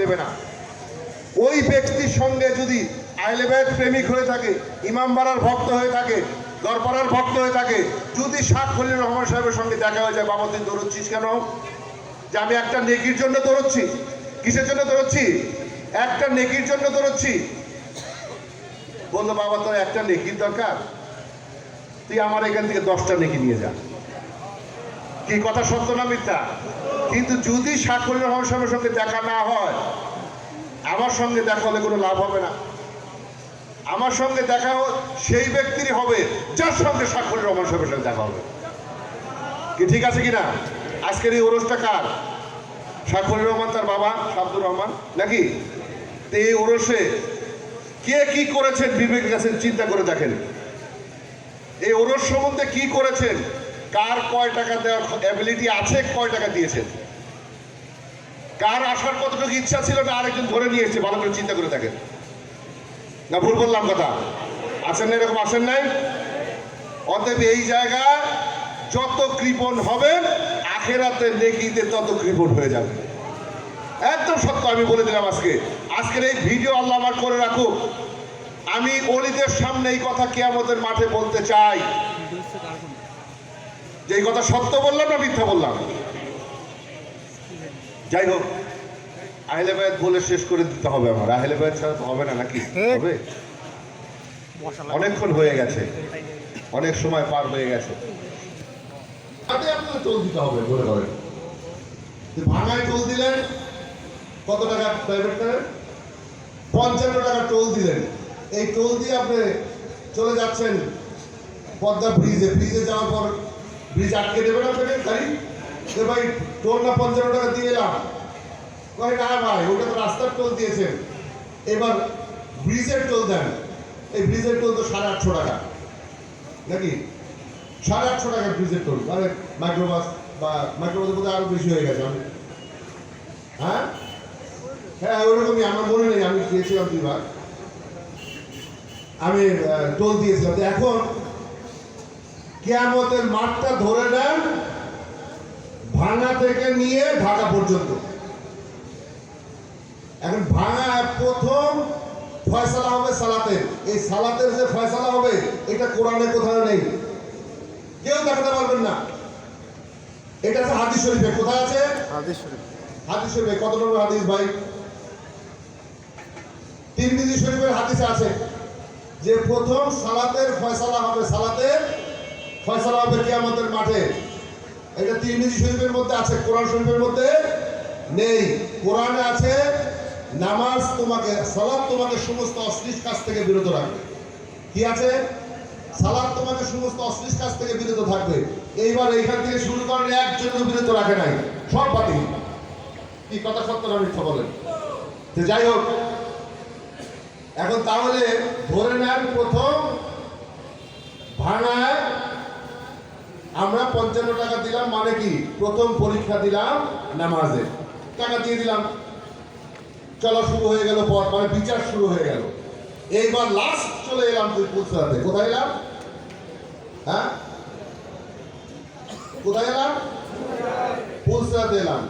দেবে না। ওই ব্যক্তির সঙ্গে যদি আহলেবায়ত প্রেমিক হয়ে থাকে ইমামবাড়ার ভক্ত হয়ে থাকে গড়পাড়ার ভক্ত হয়ে থাকে, যদি শাহ খলিল রহমান সাহেবের সঙ্গে দেখা হয়ে যায়, বাবা, তুই দৌড়চ্ছিস কেন? যে আমি একটা নেকির জন্য দৌড়চ্ছি। কিসের জন্য দৌড়চ্ছি? একটা নেকির জন্য দৌড়চ্ছি। বলল, বাবা, তোর একটা নেকির দরকার। তুই আমার এখান থেকে দশটা নেকি নিয়ে যা। কি কথা সত্য না মিথ্যা? কিন্তু যদি খলিল রহমান সাহেবের সঙ্গে দেখা না হয়, আমার সঙ্গে দেখা হলে কোনো লাভ হবে না। আমার সঙ্গে দেখা সেই ব্যক্তিরই হবে, যার সঙ্গে স্বাক্ষর রহমান সাহেবের সঙ্গে দেখা হবে। কি ঠিক আছে কি না আজকের এই ওরসটা কার? স্বাক্ষর রহমান তার বাবা শাব্দুর রহমান, নাকি? এই ওরসে কে কি করেছেন বিবেক গেছেন চিন্তা করে দেখেন। এই ওরস সম্বন্ধে কি করেছেন? কার কয় টাকা দেওয়ার অ্যাবিলিটি আছে, কয় টাকা দিয়েছেন? কার আসার কতটুকু ইচ্ছা ছিল না আরেকজন ধরে নিয়ে এসেছে? ভালো করে চিন্তা করে দেখেন। না, ভুল বললাম কথা। আসেন না এরকম আসেন নাই? অতএব এই জায়গা যত কৃপণ হবেন আখেরাতে নেকিতে তত কৃপণ হয়ে যাবে। একদম সত্য আমি বলে দিলাম আজকে। আজকের এই ভিডিও আল্লাহ আমার করে রাখুক। আমি অলিদের সামনে এই কথা কেয়ামতের মাঠে বলতে চাই। যে এই কথা সত্য বললাম না মিথ্যা বললাম? যাই হোক আহলে বায়াত বলে শেষ করে দিতে হবে আমার। আহলে বায়াত ছাড়া তো হবে না নাকি? হবে? অনেকক্ষণ হয়ে গেছে। অনেক সময় পার হয়ে গেছে। তাতে আপনাকে টোল দিতে হবে বলে করেন। ভাঙায় টোল দিলেন কত টাকা প্রাইভেট কারের পঞ্চান্ন টাকা টোল দিলেন। এই টোল দিয়ে আপনি চলে যাচ্ছেন পদ্মা ব্রিজে। ব্রিজে যাওয়ার পর ব্রিজ আটকে দেবেন আপনাকে গাড়ি যে ভাই টোল না পঞ্চান্ন টাকা দিয়ে এলাম। কয়, না ভাই, ওটা তো রাস্তার টোল দিয়েছেন। এবার ব্রিজের টোল দেন। এই ব্রিজের টোল তো সাড়ে আটশো টাকা। নাকি? সাড়ে আটশো টাকা ব্রিজের টোল মানে মাইক্রোবাস বা মাইক্রোবাসের মধ্যে আরও বেশি হয়ে গেছে। আমি হ্যাঁ? হ্যাঁ ওরকমই আমার মনে নেই, আমি গিয়েছিলাম দুইবার। আমি টোল দিয়েছিলাম। তো এখন কেয়ামতের মাঠটা ধরে নেন ভাঙা থেকে নিয়ে ঢাকা পর্যন্ত। এখন ভাঙা প্রথম ফয়সালা হবে সালাতের। এই সালাতের যে ফয়সালা হবে এটা কোরআনে কোথাও নেই। কেউ দেখাতে পারবেন না। এটা আছে হাদিস শরীফে। কোথায় আছে? হাদিস শরীফ। হাদিস শরীফে। কত নম্বর হাদিস ভাই? তিরমিজি শরীফের হাদিসে আছে যে প্রথম সালাতের ফয়সালা হবে সালাতের ফয়সালা হবে কিয়ামতের মাঠে। এটা তিরমিজি শরীফের মধ্যে আছে, কোরআন শরীফের মধ্যে নেই। কোরআনে আছে, নামাজ তোমাকে, সালাত তোমাকে সমস্ত অশ্লীল কাজ থেকে বিরত রাখবে। কি আছে? সালাদ তোমাকে সমস্ত অশ্লীল কাজ থেকে বিরত থাকবে। এইবার এইখান থেকে শুরু করেন, একজনও বিরত রাখে নাই। সব বাতিল। কি কথা সত্য না মিথ্যা বলেন? তো যাই হোক, এখন তাহলে ধরে নেন প্রথম ভাঙায় আমরা পঞ্চান্ন টাকা দিলাম মানে কি? প্রথম পরীক্ষা দিলাম নামাজে। টাকা দিয়ে দিলাম। চলা শুরু হয়ে গেল পর মানে বিচার শুরু হয়ে গেল। এইবার লাস্ট চলে এলাম তুই পুলসাতে কোথায় এলাম? হ্যাঁ? কোথায় এলাম? পুলসাতে এলাম।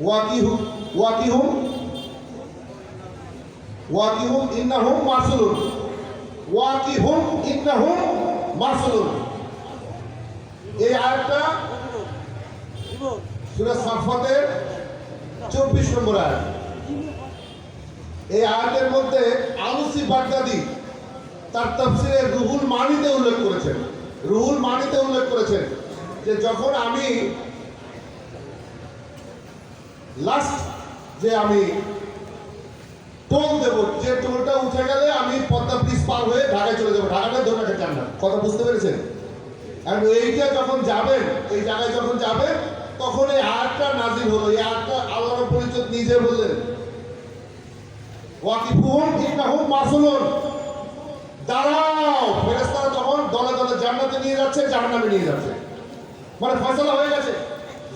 ওয়াকিহুম ওয়াকিহুম ওয়াকিহুম ইন্নাহুম মাসুলুন ওয়াকিহুম, ইন্নাহুম মাসুলুন এই আয়াতটা সূরা সাফাতের চব্বিশ নম্বর আয়াত। এই আয়াতের মধ্যে আলুসি বাগদাদি তার তাফসিরে রুহুল মানিতে উল্লেখ করেছেন। রুহুল মানিতে উল্লেখ করেছেন যে যখন আমি লাস্ট যে আমি টোল দেব, যে টোলটা উঠে গেলে কথা বুঝতে পেরেছেন? আর এইটা যখন যাবেন, এই জায়গায় যখন যাবেন, তখন এই আয়াতটা নাজিল হলো। এই আয়াতটা আল্লাহর পরিচয় নিজে বললেন। ইন্নাহুম মাসুলুন দাঁড়াও। ফেরেশতারা তখন দলে দলে জান্নাতে নিয়ে যাচ্ছে, জাহান্নামে নিয়ে যাচ্ছে। মানে ফয়সালা হয়ে গেছে।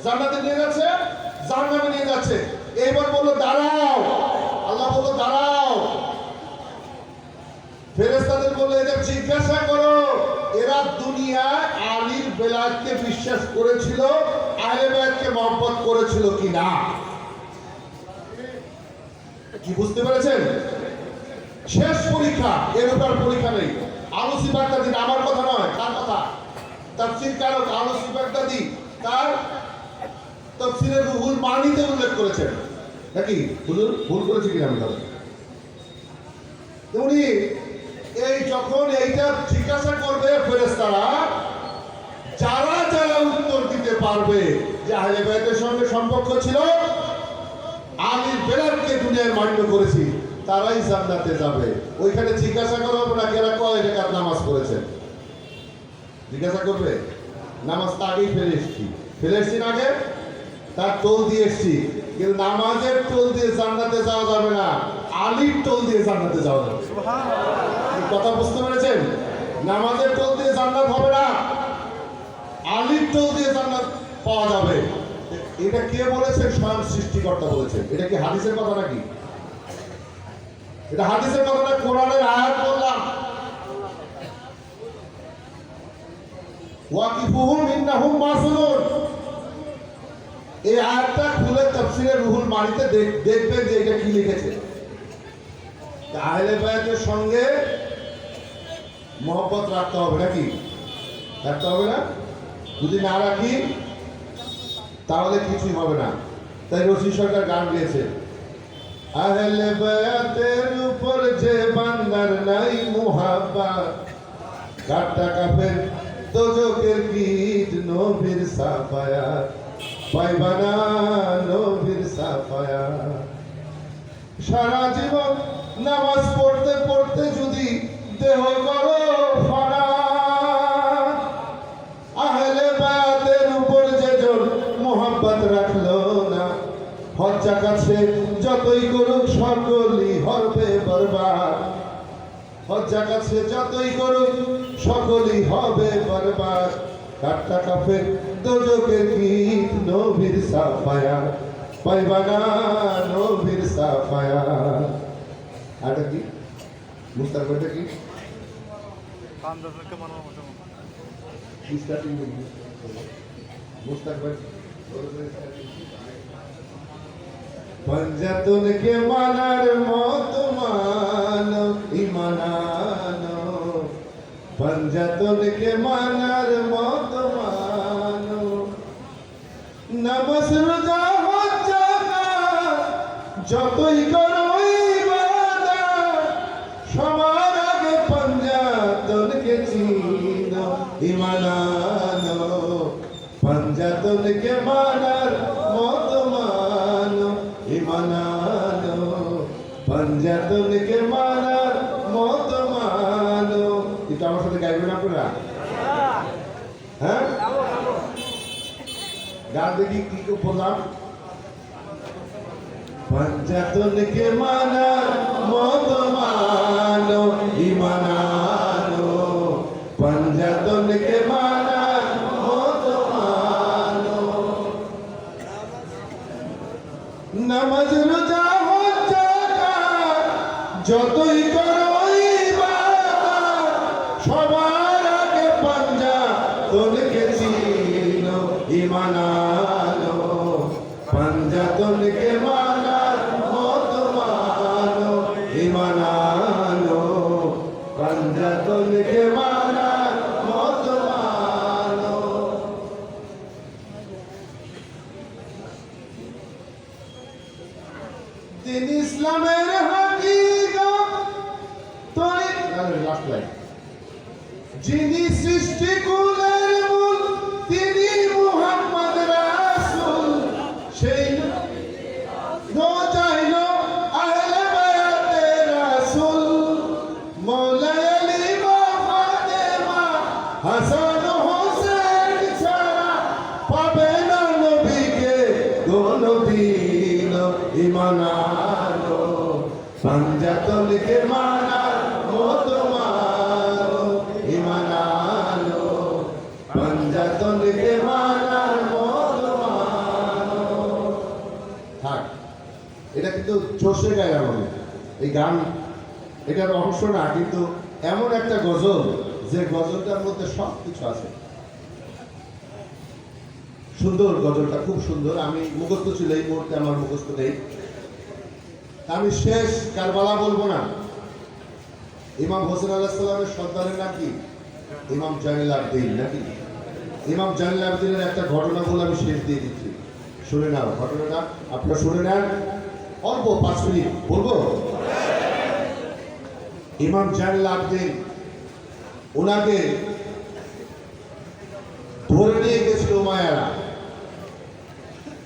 জান্নাতে নিয়ে যাচ্ছে, জাহান্নামে নিয়ে যাচ্ছে। এইবার বলল, দাঁড়াও। আল্লাহ বলল, দাঁড়াও। ফেরেশতাদের বলল, এদের জিজ্ঞাসা করো, এরা দুনিয়ায় আলীর বেলায়তকে বিশ্বাস করেছিল, আহলে বায়াতকে মহব্বত করেছিল কি না কি বুঝতে পেরেছেন? শেষ পরীক্ষা, এর পরীক্ষা নেই। আলোসি বাগদাদি আমার কথা নয়, তার কথা। তাফসির কারক আলোসি বাগদাদি তার তফসিরের রুহুল মানিতে উল্লেখ করেছেন। নাকি? ভুল করেছে কিনা আমি তাহলে? এই যখন এইটা জিজ্ঞাসা করবে ফেরেস্তারা যারা যারা উত্তর দিতে পারবে যে আহলে বাইতের সঙ্গে সম্পর্ক ছিল আলীর বেলারকে দুনিয়ায় মান্য করেছি, তারাই জান্নাতে যাবে। ওইখানে জিজ্ঞাসা করা হবে কেরা কয় রেখাত নামাজ পড়েছেন জিজ্ঞাসা করবে? নামাজ তো আগেই ফেলে এসছি। ফেলে এসছি না আগে? তার টোল দিয়ে এসছি। কিন্তু নামাজের টোল দিয়ে জান্নাতে যাওয়া যাবে না। আলীর টোল দিয়ে জান্নাতে যাওয়া যাবে। কথা বুঝতে পেরেছেন? নামাজের টোল দিয়ে জান্নাত হবে না। আলীর টোল দিয়ে জান্নাত পাওয়া যাবে। এটা কে বলেছেন স্বয়ং সৃষ্টিকর্তা বলেছেন এটা কি হাদিসের কথা নাকি? এটা হাদিসের কথা না, কোরআনের আয়াত বললাম। ওয়াকিফুহুম ইন্নাহুম এই আয়াতটা খুলে তাফসীরের রুহুল মানিতে দেখবেন যে এটা কি লিখেছে। আহলে বায়াতের সঙ্গে মহব্বত রাখতে হবে নাকি? রাখতে হবে না? যদি না রাখি, তাহলে কিছুই হবে না। তাই রশি সরকার গান গিয়েছে আহলে বায়াতের উপর যে বান্দার নাই মুহাব্বত কাটা কাফের দোজকের গীত নবীর সাফায়া পাইবানা নবীর সাফায়া সারা জীবন নামাজ পড়তে পড়তে যদি দেহ করো কাছে যতই করুক সকলই হবে বরবাদ। হজ্জা কাছে যতই করুক সকলই হবে বরবাদ। কাটটা কাফের দোজকের গীত নবীর সাফায়া পাইবানা নবীর সাফায়া আটা কি? মুস্তাক ভাইটা কি? মুস্তাক ভাই। পঞ্জাতনকে মানার মত মানো ইমানানো। পঞ্জাতনকে মানার মত মানো। নমস রোজা হজ যতই করো এটা আমার সাথে গাইবেন আপনারা? হ্যাঁ? গান দেখি কি বললাম পঞ্জাতনকে মানা মত ইমানানো পাঞ্জা পাঞ্জাতনকে মানার মত মানো এটা কিন্তু চষে গায় এই গান, এটার অংশ না, কিন্তু এমন একটা গজল, যে গজলটার মধ্যে সব কিছু আছে। সুন্দর গজলটা, খুব সুন্দর। আমি মুখস্থ ছিল এই মুহূর্তে, আমার মুখস্থ নেই। আমি শেষ কারবালা বলব না। ইমাম হোসেন আল্লাহ সাল্লামের সন্তানের নাম কি? ইমাম জাইনুল আবদিন, নাকি? ইমাম জাইনুল আবদিনের একটা ঘটনা বলে আমি শেষ দিয়ে দিচ্ছি। শুনে নাও, ঘটনাটা আপনারা শুনে নেন। অল্প পাঁচ মিনিট, বলব? ইমাম জাইনুল আবদিন ওনাকে ধরে নিয়ে গেছিল উমায়ারা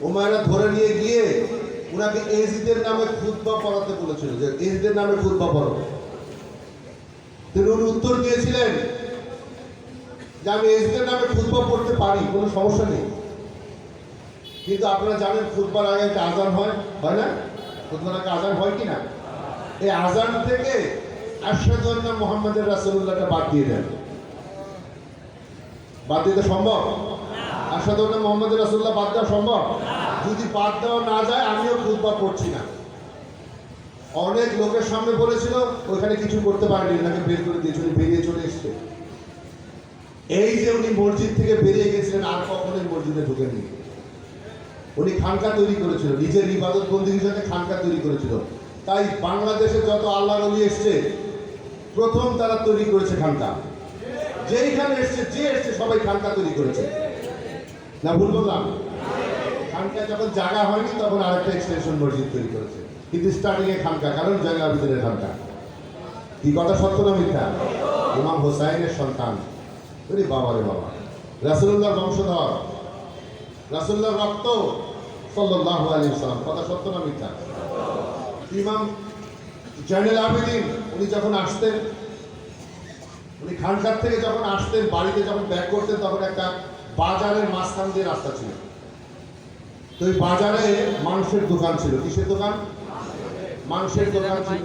উমায়ারা ধরে নিয়ে গিয়ে ওনাকে এজিদের নামে খুতবা পড়াতে বলেছিল যে এজিদের নামে খুতবা পড়ো। তিনি উনি উত্তর দিয়েছিলেন যে আমি এজিদের নামে খুতবা পড়তে পারি, কোনো সমস্যা নেই। কিন্তু আপনারা জানেন খুতবার আগে একটা আজান হয় হয় না? খুতবার আগে আজান হয় কি না? এই আজান থেকে আশাদুল্লাহ মোহাম্মদের রাসুল্লাহটা বাদ দিয়ে দেন। বাদ দিতে সম্ভব? আশাদুল্লাহ মোহাম্মদ রাসুল্লাহ বাদ দেওয়া সম্ভব? যদি বাদ দেওয়া না যায়, আমিও খুতবা পড়ছি না। অনেক লোকের সামনে বলেছিল ওখানে কিছু করতে পারেনি, ওনাকে বের করে দিয়েছিল উনি বেরিয়ে চলে এসছে। এই যে উনি মসজিদ থেকে বেরিয়ে গেছিলেন, আর কখনোই মসজিদে ঢুকেনি উনি খানকা তৈরি করেছিল, নিজের ইবাদত বন্দী হিসেবে খানকা তৈরি করেছিল। তাই বাংলাদেশে যত আল্লাহ নবী এসছে, প্রথম তারা তৈরি করেছে খানকা। যেইখানে এসছে, যে এসছে, সবাই খানকা তৈরি করেছে। না ভুল বললাম? খানকা যখন জায়গা হয়নি, তখন আরেকটা এক্সটেনশন মসজিদ তৈরি করেছে। কিন্তু স্টার্টিং এ খানকা, কারণ জায়গা আবিদের খানকা। কি কথা সত্য না মিথ্যা? ইমাম হোসাইনের সন্তান। ওরে বাবা রে বাবা। রাসুল্লাহ বংশধর। রাসুল্লাহ রক্ত সাল্লাহ আলী সাল্লাম কথা সত্য না মিথ্যা? ইমাম জয়নুল আবেদিন, উনি যখন আসতেন, উনি খানকার থেকে যখন আসতেন, বাড়িতে যখন ব্যাক করতেন, তখন একটা বাজারের মাঝখান দিয়ে রাস্তা ছিল। তো ওই বাজারে মাংসের দোকান ছিল। কিসের দোকান? মাংসের দোকান ছিল।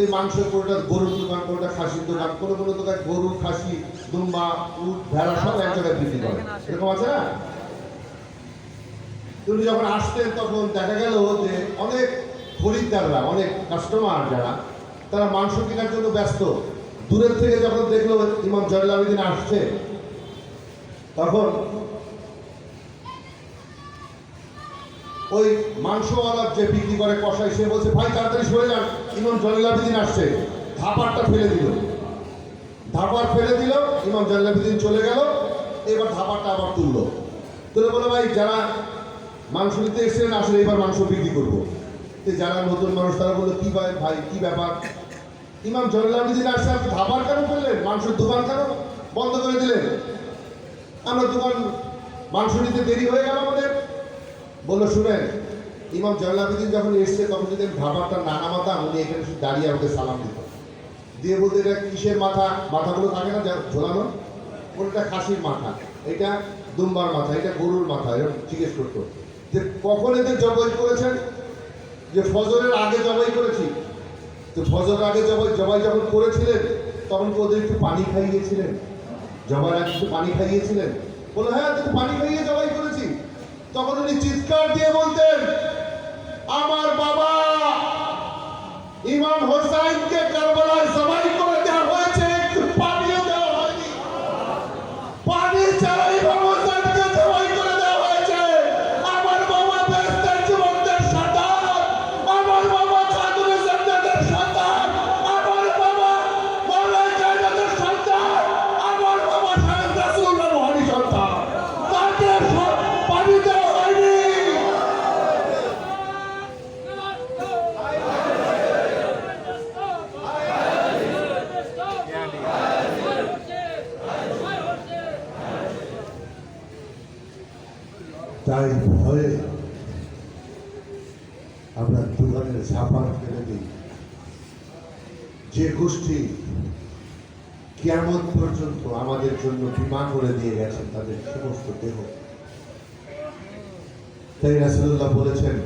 এই মাংসের কোনোটা গরুর দোকান কোনোটা খাসির দোকান? কোনো কোনো দোকান গরু খাসি দুম্বা উট ভেড়া সব এক জায়গায় বিক্রি করে। এরকম আছে না? তুমি যখন আসতেন তখন দেখা গেল যে অনেক খরিদ্দাররা অনেক কাস্টমার যারা তারা মাংস কেনার জন্য ব্যস্ত। দূরের থেকে যখন দেখল ইমাম জয়ুল আবেদিন আসছে তখন ওই মাংসওয়ালা যে বিক্রি করে কষাই সে বলছে, ভাই, তাড়াতাড়ি সরে যান, ইমাম জয়ুল আবেদিন আসছে। ধাপারটা ফেলে দিল। ধাপার ফেলে দিল, ইমাম জয়ুল আবেদিন চলে গেল, এবার ধাপারটা আবার তুললো। তুলে বলে, ভাই, যারা মাংস নিতে এসেছিলেন, আসলে এবার মাংস বিক্রি করব। তো যারা নতুন মানুষ, তারা বলল, কী ভাই ভাই, কী ব্যাপার? ইমাম জয়ুল্লাহিদিন আসছে, আপনি ধাবার কেন করলেন মাংসের দোকান কেন বন্ধ করে দিলেন? আমরা দোকান, মাংস নিতে দেরি হয়ে গেল আমাদের। বলল, শুনেন, ইমাম জয়ুল্লাহিদিন যখন এসছে, তখন যদি আমি ধাবারটা না নামাতাম, উনি এখানে দাঁড়িয়ে আমাকে সালাম দিত দিয়ে বলতে এটা কিসের মাথা? মাথাগুলো থাকে না ঝোলানো? কোনটা খাসির মাথা। এটা দুম্বার মাথা, এটা গরুর মাথা, এরকম জিজ্ঞেস করতো। যে কখন এদের জবাই করেছেন? যে ফজরের আগে জবাই করেছি। তো ফজর আগে জবাই জবাই যখন করেছিলেন, তখন কি ওদের একটু পানি খাইয়েছিলেন? জবার আগে একটু পানি খাইয়েছিলেন? বলে হ্যাঁ পানি খাইয়ে জবাই করেছি। তখন উনি চিৎকার দিয়ে বলতেন আমার বাবা ইমাম হোসাইনকে কারবালায় জবাই যে গোষ্ঠী কেমন পর্যন্ত আমাদের জন্য বিমা করে দিয়ে গেছেন তাদের সমস্ত দেহ। তাই রাসুল্লাহ বলেছেন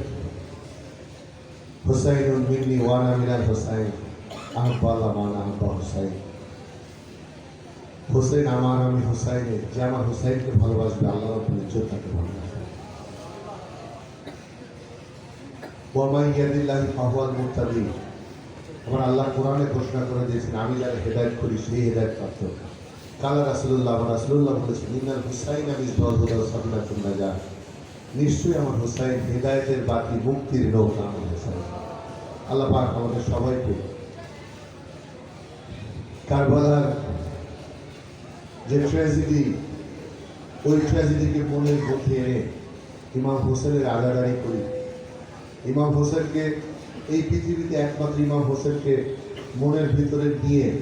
হোসাইন মিন্নি ওয়ানা হোসাইন আহবাল্লাহ মান হোসাইন। হোসেন আমার, আমি হোসাইনের, যে আমার হোসাইনকে ভালোবাসবে, আল্লাহ ইজ্জত তাকে ভালোবাসবে আমার আল্লাহ কোরআনে ঘোষণা করে দিয়েছেন, আমি যারা হেদায়েত করি, সেই হেদায়েত প্রাপ্ত কালা রাসুল্লাহ রাসুল্লাহ বলেছেন, ইন্নাল হুসাইন আমি সাবিনা চুন্না যা নিশ্চয়ই আমার হুসাইন হৃদায়তের বাতি মুক্তির নৌকা আমার হুসাইন আল্লাহ পাক আমাদের সবাইকে কারবালার যে ট্র্যাজেডি ওই ট্র্যাজেডিকে মনের মধ্যে এনে ইমাম হোসেনের আদাদারি করি। ইমাম হোসেনকে এই পৃথিবীতে একমাত্র ইমাম হোসেনকে মনের ভিতরে নিয়ে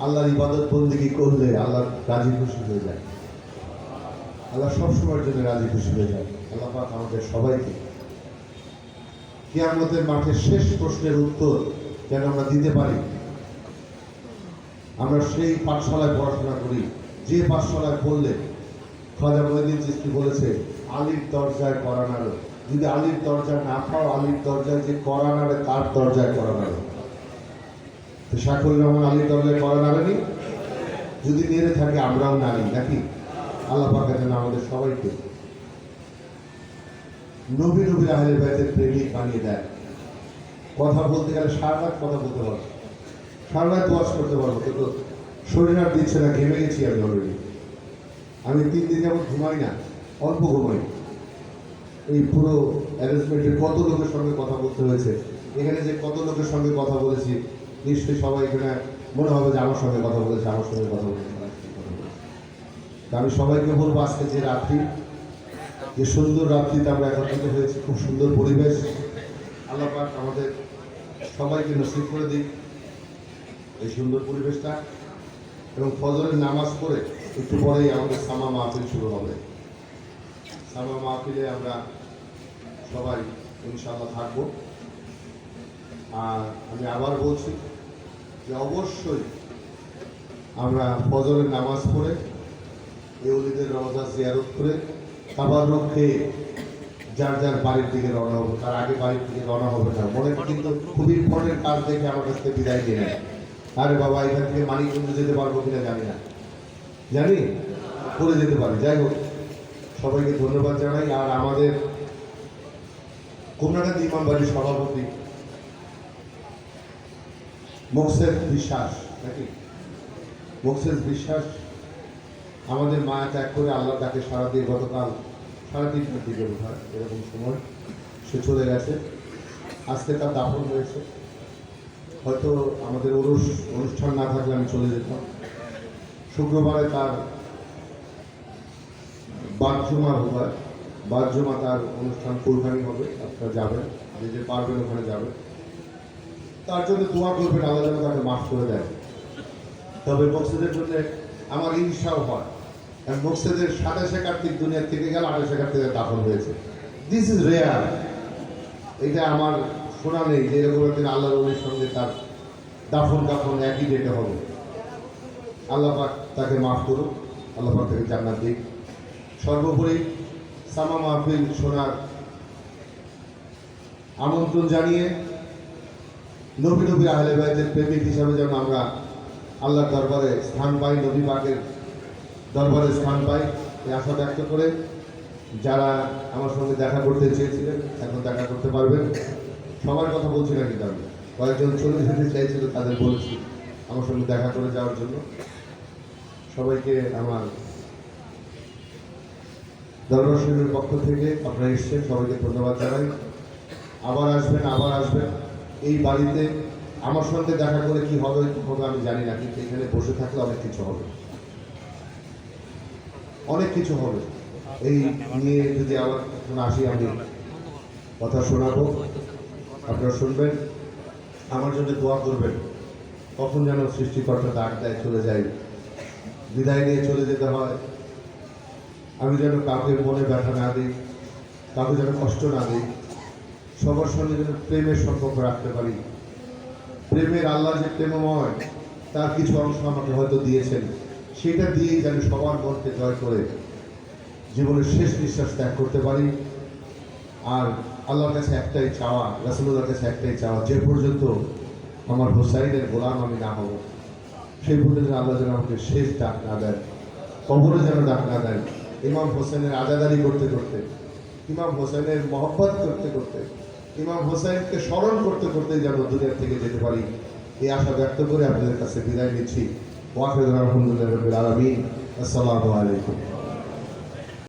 আল্লাহর ইবাদত বন্দিগি করলে আল্লাহ রাজি খুশি হয়ে যায়? আল্লাহ সবসময়ের জন্য রাজি খুশি হয়ে যায়। আল্লাহ পাক আমাদের সবাইকে কিয়ামতের মাঠে শেষ প্রশ্নের উত্তর যেন আমরা দিতে পারি। আমরা সেই পাঠশালায় পড়াশোনা করি। যে পাঠশালায় পড়লে খাজা মহিদিন চিস্তি বলেছে, আলীর দরজায় করানারো যদি আলীর দরজা না পাও, আলীর দরজায় যে করানারে তার দরজায় করানারো তো শাকুল রহমান আলীর দরজায় করানারেনি যদি নেড়ে থাকে, আমরাও নারী নাকি? আল্লাহ পাকে যেন আমাদের সবাইকে। নবী নবীর আহলে বাইতের প্রেমিক বানিয়ে দেয়। কথা বলতে গেলে সারা রাত কথা বলতে পারব। সারা রাত ওয়াশ করতে পারব, কিন্তু শরীর আর দিচ্ছে না, ঘেমে গেছি আমি অলরেডি আমি তিন দিন যেমন ঘুমাই না, অল্প ঘুমাই। এই পুরো অ্যারেঞ্জমেন্টে কত লোকের সঙ্গে কথা বলতে হয়েছে? এখানে যে কত লোকের সঙ্গে কথা বলেছি, নিশ্চয়ই সবাই এখানে মনে হবে যে আমার সঙ্গে কথা বলেছে, আমার সঙ্গে কথা বলেছে আমি সবাইকে বলব আজকে যে রাত্রি, যে সুন্দর রাত্রিতে আমরা একত্রিত হয়েছি, খুব সুন্দর পরিবেশ। আল্লাহ পাক আমাদের সবাইকে নসিব করে দিই এই সুন্দর পরিবেশটা। এবং ফজরের নামাজ পড়ে একটু পরেই আমাদের সামা মাহফিল শুরু হবে। সামা মাহফিলে আমরা সবাই ইনশাআল্লাহ থাকব। আর আমি আবার বলছি যে অবশ্যই আমরা ফজরের নামাজ পড়ে ইউলিদের রওজা জিয়ারত করে খাবার রক্ষে যার যার বাড়ির দিকে রওনা হবে, তার আগে বাড়ির দিকে রওনা হবে না। মনে কিন্তু খুবই ইম্পর্টেন্ট কাজ দেখে আমার কাছ থেকে বিদায় নিয়ে নেয়। আরে বাবা, এখান থেকে মানিকগঞ্জ যেতে পারব কিনা জানি না। জানি? করে যেতে পারি। যাই হোক, সবাইকে ধন্যবাদ জানাই। আর আমাদের কুমরাকান্দি ইমাম বাড়ির সভাপতি। মোকসেদ বিশ্বাস, নাকি? মোকসেদ বিশ্বাস, আমাদের মায়া ত্যাগ করে আল্লাহ তাকে সারা দিয়ে গতকাল সাড়ে তিনটার দিকে হয় এরকম সময় সে চলে গেছে। আজকে তার দাফন হয়েছে। হয়তো আমাদের অনুষ অনুষ্ঠান না থাকলে আমি চলে যেতাম। শুক্রবারে তার বাদজুমা হয় বাদজুমা তার অনুষ্ঠান ফুলখানি হবে, আপনারা যাবেন, যে যে পারবেন ওখানে যাবেন। তার জন্য দোয়া করবেন, আল্লাহ যেন তাকে মাফ করে দেয় তবে মকসিদের জন্য আমার ঈর্ষাও হয়। কারণ মকসিদের সাতাশে কার্তিক দুনিয়ার থেকে গেল, আঠাশে কার্তিকে দাফন হয়েছে। দিস ইজ রেয়ার এটা আমার শোনা নেই যে এরকম একদিন আল্লাহ রবির সঙ্গে তার দাফন দাফন একই ডেটে হবে। আল্লাহ পাক তাকে মাফ করুক, আল্লাহ পাক তাকে জান্নাত দিক। সর্বোপরি সামা মাহফিল শোনার আমন্ত্রণ জানিয়ে নবী নবী আহলে বাইতের প্রেমিক হিসাবে যেন আমরা আল্লাহর দরবারে স্থান পাই, নবী পাকের দরবারে স্থান পাই, এই আশা ব্যক্ত করে যারা আমার সঙ্গে দেখা করতে চেয়েছিলেন, এখন দেখা করতে পারবেন। সবার কথা বলছি না কিন্তু আমি কয়েকজন চলে যেতে চাইছিল, তাদের বলেছি আমার সঙ্গে দেখা করে যাওয়ার জন্য। সবাইকে আমার দরবার পক্ষ থেকে আপনারা এসছেন, সবাইকে ধন্যবাদ জানাই। আবার আসবেন আবার আসবেন। এই বাড়িতে আমার সঙ্গে দেখা করে কি হবে হবে আমি জানি না, কিন্তু এখানে বসে থাকলে অনেক কিছু হবে। অনেক কিছু হবে। এই নিয়ে যদি আবার এখন আসি, আমি কথা শোনাবো। আপনারা শুনবেন। আমার জন্য দোয়া করবেন। কখন যেন সৃষ্টিকর্তা ডাক দেয়, চলে যায়। বিদায় নিয়ে চলে যেতে হয়। আমি যেন কাউকে মনে ব্যথা না দিই কাউকে যেন কষ্ট না দিই, সবার সঙ্গে যেন প্রেমের সম্পর্ক রাখতে পারি। প্রেমের আল্লাহ যে প্রেমময়, তার কিছু অংশ আমাকে হয়তো দিয়েছেন, সেটা দিয়েই যেন সবার মনকে জয় করে জীবনের শেষ নিঃশ্বাস ত্যাগ করতে পারি। আর আল্লাহর কাছে একটাই চাওয়া রাসুল্লাহর কাছে একটাই চাওয়া, যে পর্যন্ত আমার হোসাইনের গোলাম আমি না হব, সেই পর্যন্ত আল্লাহ যেন আমাকে শেষ ডাক না দেয় কবরে যেন ডাক না দেয় ইমাম হোসেনের আজাদারি করতে করতে, ইমাম হোসেনের মহব্বত করতে করতে, ইমাম হোসেনকে স্মরণ করতে করতে যেন দুনিয়ার থেকে যেতে পারি। এই আশা ব্যক্ত করে আপনাদের কাছে বিদায় নিচ্ছি। ওয়াফেদ রহমদুল্লাহ রবিল আলমিন। আসসালামু আলাইকুম।